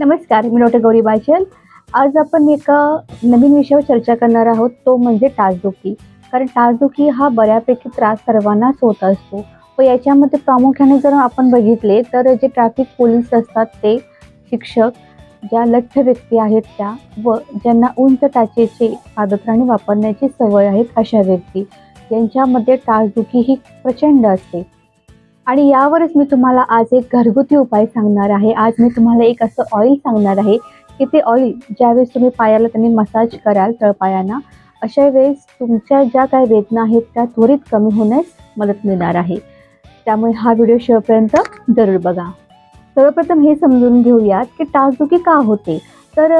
नमस्कार मी डॉक्टर गौरी बाजल. आज आपण एका नवीन विषयावर चर्चा करणार आहोत तो म्हणजे टाचदुखी कारण टाचदुखी हा बऱ्यापैकी त्रास सर्वांनाच होत असतो. व याच्यामध्ये प्रामुख्याने जर आपण बघितले तर जे ट्रॅफिक पोलीस असतात ते शिक्षक ज्या लठ्ठ व्यक्ती आहेत त्या व ज्यांना उंच टाचेचे पादत्राणे वापरण्याची सवय आहेत अशा व्यक्ती. यांच्यामध्ये टाचदुखी ही प्रचंड असते. आणि यावरच मी तुम्हाला आज एक घरगुती उपाय सांगणार आहे. आज मी तुम्हाला एक असं ऑइल सांगणार आहे की ते ऑइल ज्यावेळेस तुम्ही पायाला त्यांनी मसाज कराल तळपायांना अशा वेळेस तुमच्या ज्या काही वेदना आहेत त्या त्वरित कमी होण्यास मदत मिळणार आहे. त्यामुळे हा व्हिडिओ शेवटपर्यंत जरूर बघा. सर्वप्रथम हे समजून घेऊयात की टासदुखी का होते? तर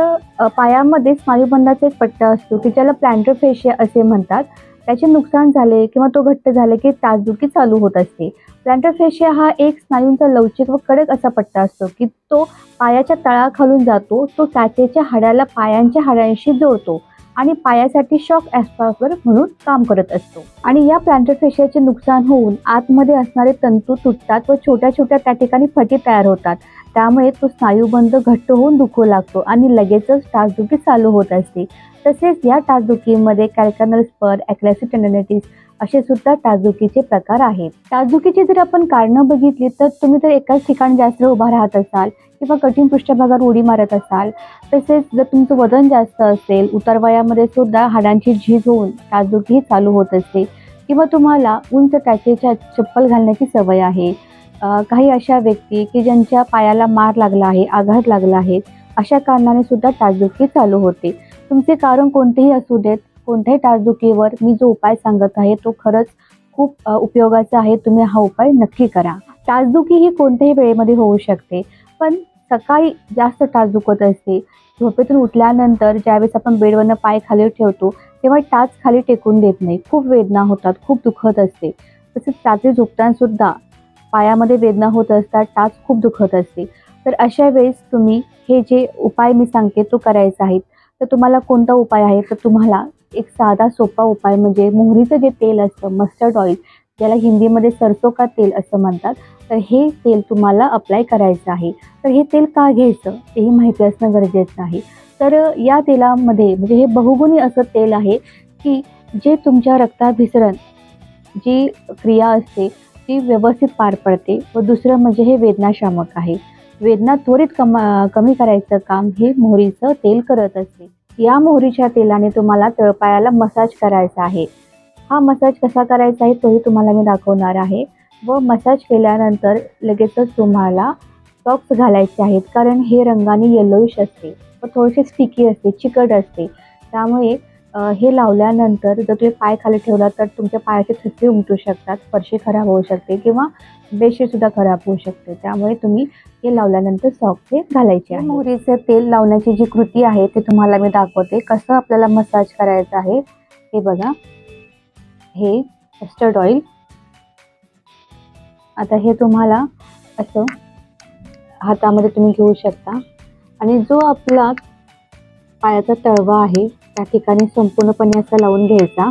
पायामध्ये स्नायुबंधाचा एक पट्टा असतो की ज्याला प्लॅन्टर फेशिया असे म्हणतात. त्याचे नुकसान झाले किंवा तो घट्ट झाले की ताजदुखी चालू होत असते. प्लॅन्टर फेशिया हा एक स्नायूंचा लवचिक व कडक असा पट्टा असतो की तो पायाच्या तळाखालून जातो तो काचेच्या हाडाला पायांच्या हाडांशी जोडतो आणि पायासाठी शॉक ॲस्पावर म्हणून काम करत असतो. आणि या प्लॅन्टर फेशियाचे नुकसान होऊन आतमध्ये असणारे तंतू तुटतात व छोट्या छोट्या त्या ठिकाणी फटी तयार होतात. त्यामुळे तो स्नायूबंध घट्ट होऊन दुखू लागतो आणि लगेचच टाचदुखी चालू होत असते. तसेच या टाचदुखीमध्ये कॅल्कॅनल स्पर ॲक्लॅसिक टेंडनायटिस असे सुद्धा टाचदुखीचे प्रकार आहेत. टाचदुखीची जर आपण कारणं बघितली तर तुम्ही जर एकाच ठिकाणी जास्त उभा राहत असाल किंवा कठीण पृष्ठभागावर उडी मारत असाल तसेच जर तुमचं वजन जास्त असेल उतारवयामध्ये सुद्धा हाडांची झीज होऊन टाचदुखी चालू होत असते किंवा तुम्हाला उंच टाचेच्या चप्पल घालण्याची सवय आहे. काही अशा व्यक्ती की ज्यांच्या पायाला मार लागला आहे आघात लागला आहे अशा कारणाने सुद्धा टाचदुखी चालू होते. तुमचे कारण कोणतेही असू देत कोणत्याही टाचदुखीवर मी जो उपाय सांगत आहे तो खरंच खूप उपयोगाचा आहे. तुम्ही हा उपाय नक्की करा. टाचदुखी ही कोणत्याही वेळेमध्ये होऊ शकते पण सकाळी जास्त टाच दुखत असते. झोपेतून उठल्यानंतर ज्यावेळेस आपण बेडवरनं पाय खाली ठेवतो तेव्हा टाच खाली टेकून देत नाही. खूप वेदना होतात खूप दुखत असते. तसेच रात्री झोपताना सुद्धा पायामध्ये वेदना होत असतात टाच खूप दुखत असते तर अशा वेळेस तुम्ही हे जे उपाय मी सांगते तो करायचा आहे. तर तुम्हाला कोणता उपाय आहे? तर तुम्हाला एक साधा सोपा उपाय म्हणजे मोहरीचं जे तेल असतं मस्टर्ड ऑइल ज्याला हिंदीमध्ये सरसो का तेल असं म्हणतात तर हे तेल तुम्हाला अप्लाय करायचं आहे. तर हे तेल का घ्यायचं? तेही माहिती असणं गरजेचं आहे. तर या तेलामध्ये म्हणजे हे बहुगुणी असं तेल आहे की जे तुमच्या रक्ताभिसरण जी क्रिया असते ती व्यवस्थित पार पडते व दुसरं म्हणजे हे वेदनाशामक आहे. वेदना त्वरित कमा कमी करायचं काम हे मोहरीचं तेल करत असते. या मोहरीच्या तेलाने तुम्हाला तळपायाला मसाज करायचा आहे. हा मसाज कसा करायचा आहे तोही तुम्हाला मी दाखवणार आहे. व मसाज केल्यानंतर लगेचच तुम्हाला सॉक्स घालायचे आहेत कारण हे रंगाने येलोईश असते व थोडेसे स्टिकी असते चिकट असते. त्यामुळे हे लावल्यानंतर जर तुम्ही पाय खाली ठेवला तर तुमच्या पायाचे थसवे उमटू शकतात फरशी खराब होऊ शकते किंवा बेडशीटसुद्धा खराब होऊ शकते. त्यामुळे तुम्ही हे लावल्यानंतर सॉफ्ट हे घालायचे आहे. मोहरीचं तेल लावण्याची जी कृती आहे ते तुम्हाला मी दाखवते. कसं आपल्याला मसाज करायचं आहे हे बघा. हे कस्टर्ड ऑइल. आता हे तुम्हाला असं हातामध्ये तुम्ही घेऊ शकता. आणि जो आपला पायाचा तळवा आहे. त्या ठिकाणी संपूर्णपणे असा लावून घ्यायचा.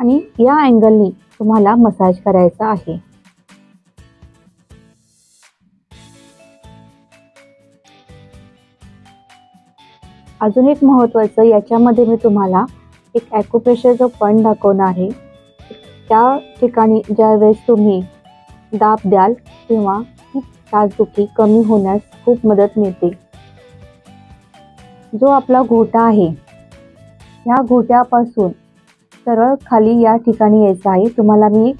आणि या अँगलनी तुम्हाला मसाज करायचा आहे. अजून एक महत्त्वाचं याच्यामध्ये मी तुम्हाला एक ॲक्युप्रेशरचा पॉईंट दाखवणार आहे त्या ठिकाणी ज्या वेळेस तुम्ही दाब द्याल किंवा ही कमी होण्यास खूप मदत मिळते. जो आपला घोटा आहे ह्या घोट्यापासून सरळ खाली या ठिकाणी यायचं आहे. तुम्हाला मी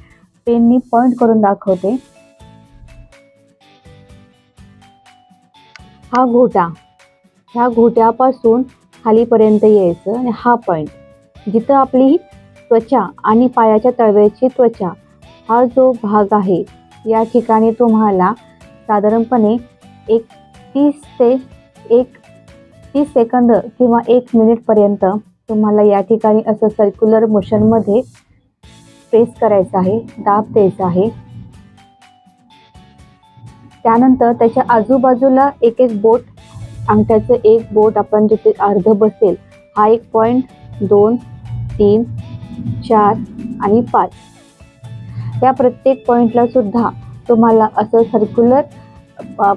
पेननी पॉईंट करून दाखवते. हा घोटा ह्या घोट्यापासून खालीपर्यंत यायचं आणि हा पॉईंट जिथं आपली त्वचा आणि पायाच्या तळव्याची त्वचा हा जो भाग आहे या ठिकाणी तुम्हाला साधारणपणे एक तीस ते एक तीस सेकंद किंवा एक मिनिटपर्यंत तुम्हाला या ठिकाणी असं सर्क्युलर मोशनमध्ये प्रेस करायचं आहे दाब द्यायचा आहे. त्यानंतर त्याच्या आजूबाजूला एक एक बोट अंगठ्याचं एक बोट आपण जिथे अर्ध बसेल हा एक पॉईंट दोन तीन चार आणि पाच. या प्रत्येक पॉईंटला सुद्धा तुम्हाला असं सर्क्युलर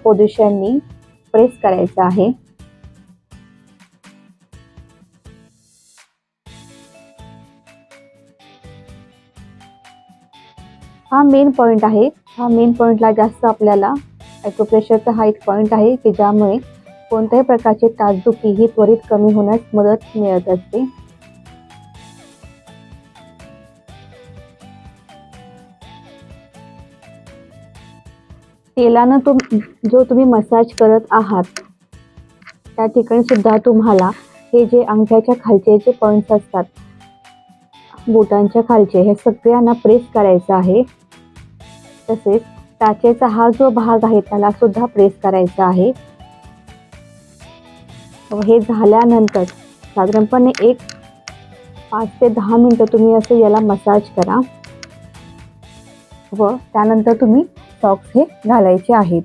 पोझिशननी प्रेस करायचं आहे. हा मेन पॉईंट आहे. हा मेन पॉईंटला जास्त आपल्याला ॲक्युप्रेशरचा हा एक पॉईंट आहे की ज्यामुळे कोणत्याही प्रकारची तासदुखी ही त्वरित कमी होण्यास मदत मिळत असते. तेलानं तुम जो तुम्ही मसाज करत आहात त्या ठिकाणी सुद्धा तुम्हाला हे जे अंगठ्याच्या खालचे जे पॉईंट्स असतात बोटांच्या खालचे हे सगळ्यांना प्रेस करायचं आहे. तसेच टाचेचा हा जो भाग आहे त्याला सुद्धा प्रेस करायचा आहे. हे झाल्यानंतर साधारणपणे एक पाच ते दहा मिनटं तुम्ही असं याला मसाज करा. व त्यानंतर तुम्ही सॉक्स हे घालायचे आहेत.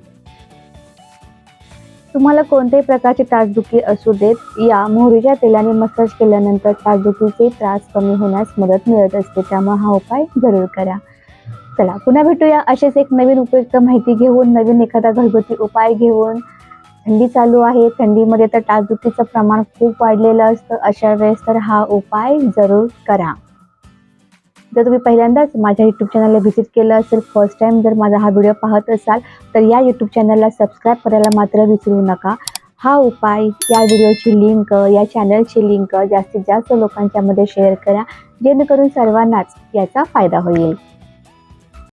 तुम्हाला कोणत्याही प्रकारची तासदुखी असू देत या मोहरीच्या तेलाने मसाज केल्यानंतर तासदुखीचे त्रास कमी होण्यास मदत मिळत असते त्यामुळे हा उपाय जरूर करा. चला पुन्हा भेटूया असेच एक नवीन उपयुक्त माहिती घेऊन नवीन एखादा घरगुती उपाय घेऊन. थंडी चालू आहे थंडीमध्ये तर तासदुखीचं प्रमाण खूप वाढलेलं असतं अशा वेळेस तर हा उपाय जरूर करा. जर तुम्ही पहिल्यांदाच माझ्या यूट्यूब चॅनलला व्हिजिट केलं असेल फर्स्ट टाईम जर माझा हा व्हिडिओ पाहत असाल तर या यूट्यूब चॅनलला सबस्क्राईब करायला मात्र विसरू नका. हा उपाय या व्हिडिओची लिंक या चॅनलची लिंक जास्तीत जास्त लोकांच्यामध्ये शेअर करा जेणेकरून सर्वांनाच याचा फायदा होईल.